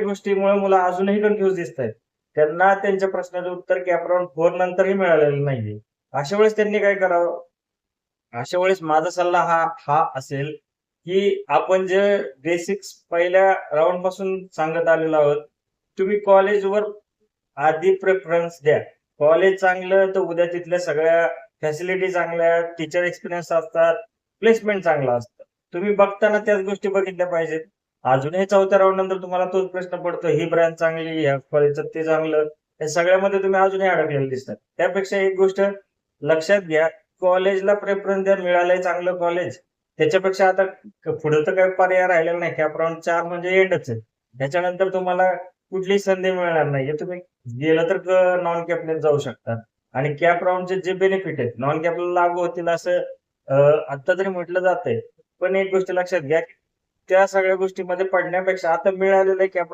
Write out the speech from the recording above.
गोष्टीमुळे मुलं अजूनही कन्फ्युज दिसत आहेत त्यांना त्यांच्या प्रश्नाचं उत्तर कॅपराऊंड फोर नंतरही मिळालेलं नाहीये. अशा वेळेस त्यांनी काय करावं? अशा वेळेस माझा सल्ला हा हा असेल की आपण जे बेसिक्स पहिल्या राऊंडपासून सांगत आलेलो आहोत तुम्ही कॉलेजवर आधी प्रेफरन्स द्या. कॉलेज चांगलं तर उद्या तिथल्या सगळ्या फॅसिलिटी चांगल्या टीचर एक्सपिरियन्स असतात प्लेसमेंट चांगलं असतं. तुम्ही बघताना त्याच गोष्टी बघितल्या पाहिजेत. अजूनही चौथ्या राऊंड नंतर तुम्हाला तोच प्रश्न पडतो ही ब्रँड चांगली ह्या कॉलेजचं ते चांगलं. या सगळ्यामध्ये तुम्ही अजूनही अडकलेले दिसतात. त्यापेक्षा एक गोष्ट लक्षात घ्या कॉलेजला प्रेफरन्स द्या मिळालंय चांगलं कॉलेज त्याच्यापेक्षा आता पुढे तर काही पर्याय राहिलेला नाही. कॅप राऊंड चार म्हणजे एंडच आहे. त्याच्यानंतर तुम्हाला कुठलीही संधी मिळणार नाही तुम्ही गेलं तर नॉन कॅपने जाऊ शकता. आणि कॅप राऊंडचे जे बेनिफिट आहेत नॉन कॅपला लागू होतील असं आता तरी म्हटलं जातंय. पण एक गोष्ट लक्षात घ्या की त्या सगळ्या गोष्टीमध्ये पडण्यापेक्षा आता मिळालेलं कॅप